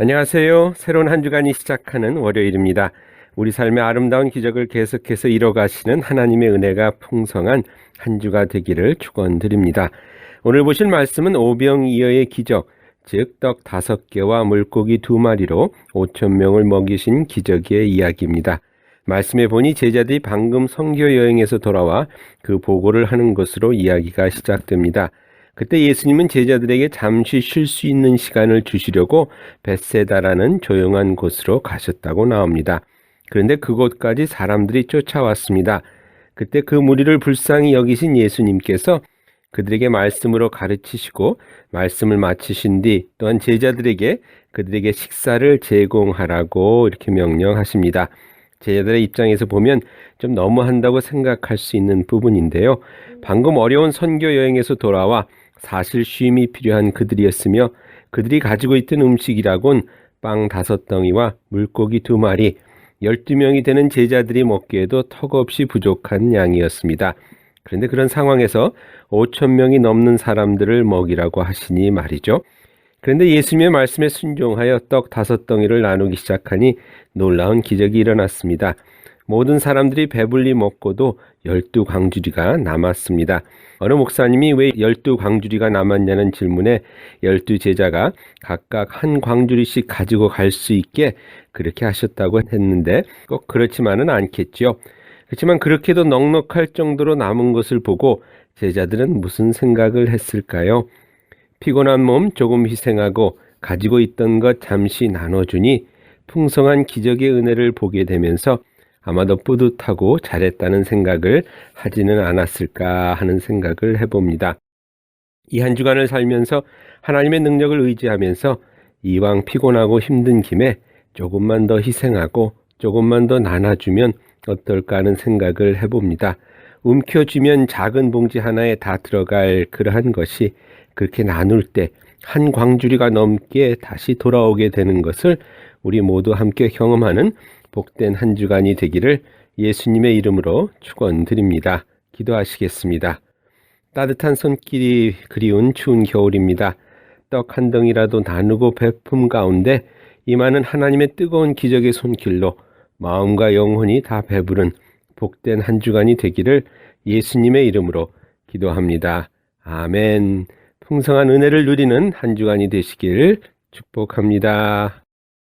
안녕하세요. 새로운 한 주간이 시작하는 월요일입니다. 우리 삶의 아름다운 기적을 계속해서 이뤄가시는 하나님의 은혜가 풍성한 한 주가 되기를 축원드립니다. 오늘 보실 말씀은 오병이어의 기적, 즉 떡 다섯 개와 물고기 두 마리로 오천 명을 먹이신 기적의 이야기입니다. 말씀에 보니 제자들이 방금 성교 여행에서 돌아와 그 보고를 하는 것으로 이야기가 시작됩니다. 그때 예수님은 제자들에게 잠시 쉴 수 있는 시간을 주시려고 벳세다라는 조용한 곳으로 가셨다고 나옵니다. 그런데 그곳까지 사람들이 쫓아왔습니다. 그때 그 무리를 불쌍히 여기신 예수님께서 그들에게 말씀으로 가르치시고 말씀을 마치신 뒤 또한 제자들에게 그들에게 식사를 제공하라고 이렇게 명령하십니다. 제자들의 입장에서 보면 좀 너무한다고 생각할 수 있는 부분인데요. 방금 어려운 선교 여행에서 돌아와 사실 쉼이 필요한 그들이었으며 그들이 가지고 있던 음식이라곤 빵 다섯 덩이와 물고기 두 마리, 열두 명이 되는 제자들이 먹기에도 턱없이 부족한 양이었습니다. 그런데 그런 상황에서 오천 명이 넘는 사람들을 먹이라고 하시니 말이죠. 그런데 예수님의 말씀에 순종하여 떡 다섯 덩이를 나누기 시작하니 놀라운 기적이 일어났습니다. 모든 사람들이 배불리 먹고도 열두 광주리가 남았습니다. 어느 목사님이 왜 열두 광주리가 남았냐는 질문에 열두 제자가 각각 한 광주리씩 가지고 갈 수 있게 그렇게 하셨다고 했는데 꼭 그렇지만은 않겠지요. 그렇지만 그렇게도 넉넉할 정도로 남은 것을 보고 제자들은 무슨 생각을 했을까요? 피곤한 몸 조금 희생하고 가지고 있던 것 잠시 나눠주니 풍성한 기적의 은혜를 보게 되면서 아마도 뿌듯하고 잘했다는 생각을 하지는 않았을까 하는 생각을 해봅니다. 이 한 주간을 살면서 하나님의 능력을 의지하면서 이왕 피곤하고 힘든 김에 조금만 더 희생하고 조금만 더 나눠주면 어떨까 하는 생각을 해봅니다. 움켜쥐면 작은 봉지 하나에 다 들어갈 그러한 것이 그렇게 나눌 때 한 광주리가 넘게 다시 돌아오게 되는 것을 우리 모두 함께 경험하는 복된 한 주간이 되기를 예수님의 이름으로 축원드립니다. 기도하시겠습니다. 따뜻한 손길이 그리운 추운 겨울입니다. 떡 한 덩이라도 나누고 베품 가운데 임하는 하나님의 뜨거운 기적의 손길로 마음과 영혼이 다 배부른 복된 한 주간이 되기를 예수님의 이름으로 기도합니다. 아멘. 풍성한 은혜를 누리는 한 주간이 되시길 축복합니다.